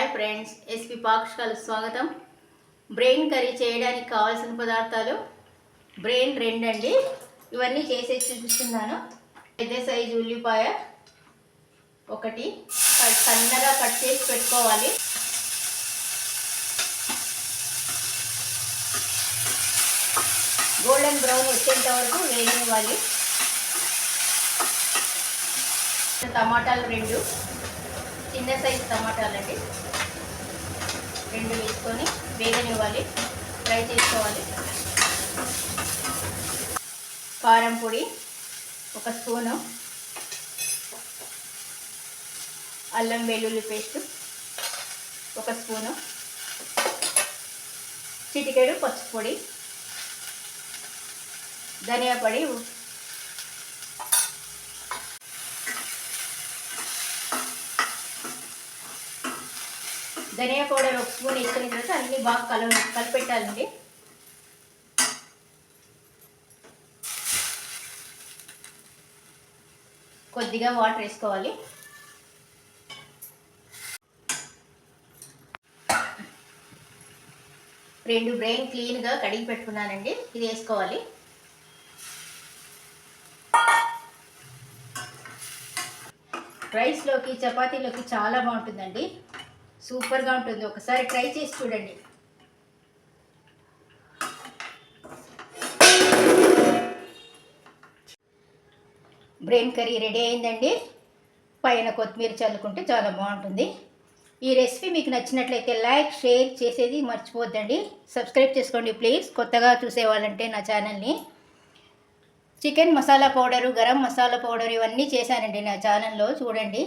Hi friends SP పాక్షికాలు స్వాగతం. Brain curry చేయడానికి కావాల్సిన పదార్థాలు బ్రెయిన్ రెండు అండి. ఇవన్నీ చేసేసి చూపిస్తున్నాను. పెద్ద సైజు ఉల్లిపాయ ఒకటి. సన్నగా కట్ చేసి పెట్టుకోవాలి. గోల్డెన్ బ్రౌన్ వచ్చేంత వరకు వేయనివ్వాలి టమాటాలు రెండు. చిన్న సైజు టమాటాలండి. రెండు వేసుకొని వేగనివ్వాలి. ఫ్రై చేసుకోవాలి. కారం పొడి ఒక స్పూను. అల్లం వెల్లుల్లి పేస్ట్ ఒక స్పూను. చిటికెడు పసుపు పొడి. ధనియా పొడి ధనియా పౌడర్ ఒక స్పూన్ వేసుకున్న తర్వాత అన్ని బాగా కల కలిపెట్టాలండి. కొద్దిగా వాటర్ వేసుకోవాలి. రెండు బ్రెయిన్ క్లీన్గా కడిగి పెట్టుకున్నానండి. ఇది వేసుకోవాలి. రైస్లోకి చపాతీలోకి చాలా బాగుంటుందండి. సూపర్గా ఉంటుంది. ఒకసారి ట్రై చేసి చూడండి. బ్రెయిన్ కర్రీ రెడీ అయిందండి. పైన కొత్తిమీర చల్లుకుంటే చాలా బాగుంటుంది. ఈ రెసిపీ మీకు నచ్చినట్లయితే లైక్ షేర్ చేసేది మర్చిపోద్దండి. సబ్స్క్రైబ్ చేసుకోండి ప్లీజ్. కొత్తగా చూసేవాళ్ళంటే నా ఛానల్ని. Chicken masala powder garam masala powder ఇవన్నీ చేశానండి నా ఛానల్లో. చూడండి.